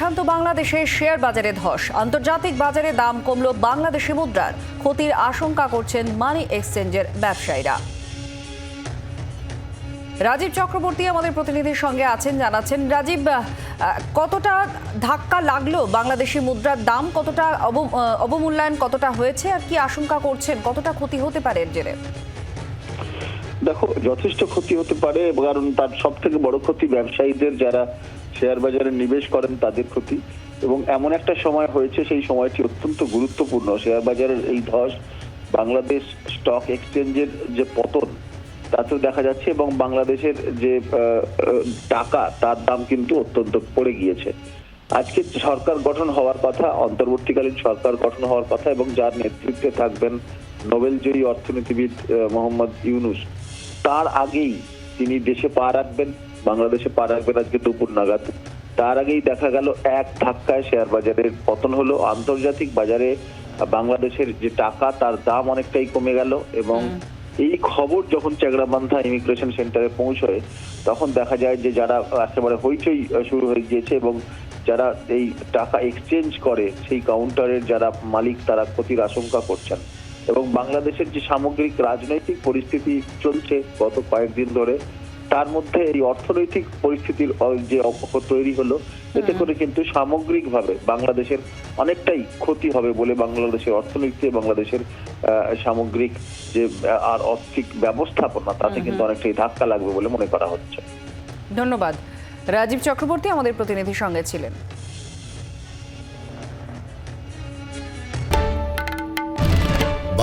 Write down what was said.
প্রশান্ত বাংলাদেশের শেয়ার বাজারে ধস। আন্তর্জাতিক বাজারে দাম কমল বাংলাদেশি মুদ্রার। ক্ষতির আশঙ্কা করছেন মানি এক্সচেঞ্জের ব্যবসায়ীরা। রাজীব চক্রবর্তী আমাদের প্রতিনিধির সঙ্গে আছেন, জানাচ্ছেন, রাজীব কতটা ধাক্কা লাগল বাংলাদেশি মুদ্রার দাম? কতটা অব- অবমূল্যায়ন কতটা হয়েছে? আর কি আশঙ্কা করছেন? কতটা ক্ষতি হতে পারে এর জেরে? দেখো, যথেষ্ট ক্ষতি হতে পারে কারণ তার সব থেকে বড় ক্ষতি ব্যবসায়ীদের যারা শেয়ার বাজারে নিবেশ করেন তাদের ক্ষতি। এবং এমন একটা সময় হয়েছে, সেই সময়টি অত্যন্ত গুরুত্বপূর্ণ। শেয়ার বাজারের এই ধস বাংলাদেশ স্টক এক্সচেঞ্জের যে পতন, তাতেও দেখা যাচ্ছে এবং বাংলাদেশের যে টাকা, তার দাম কিন্তু অত্যন্ত পড়ে গিয়েছে। আজকে সরকার গঠন হওয়ার কথা, অন্তর্বর্তীকালীন সরকার গঠন হওয়ার কথা এবং যার নেতৃত্বে থাকবেন নোবেলজয়ী অর্থনীতিবিদ মোহাম্মদ ইউনুস। তার আগেই তিনি দেশে পা রাখবেন বাংলাদেশে পা রাখবেন আজকে দুপুর নাগাদ। তার আগেই দেখা গেল এক ধাক্কায় শেয়ার বাজারের পতন হলো। আন্তর্জাতিক বাজারে বাংলাদেশের যে টাকা তার দাম অনেকটাই কমে গেল এবং এই খবর যখন চেগড়াবান্ধা ইমিগ্রেশন সেন্টারে পৌঁছয় তখন দেখা যায় যে যারা একেবারে হইচই শুরু হয়ে গিয়েছে এবং যারা এই টাকা এক্সচেঞ্জ করে সেই কাউন্টারের যারা মালিক তারা ক্ষতির আশঙ্কা করছেন। এবং বাংলাদেশের যে সামগ্রিক রাজনৈতিক পরিস্থিতি চলছে গত কয়েকদিন ধরে তার মধ্যে এই অর্থনৈতিক পরিস্থিতির যে অবক্ষয় তৈরি হলো এতে করে কিন্তু সামগ্রিকভাবে বাংলাদেশের অনেকটাই ক্ষতি হবে বলে বাংলাদেশের অর্থনীতি বাংলাদেশের সামগ্রিক যে আর অর্থিক ব্যবস্থাপনা তাতে কিন্তু অনেকটাই ধাক্কা লাগবে বলে মনে করা হচ্ছে। ধন্যবাদ। রাজীব চক্রবর্তী আমাদের প্রতিনিধির সঙ্গে ছিলেন।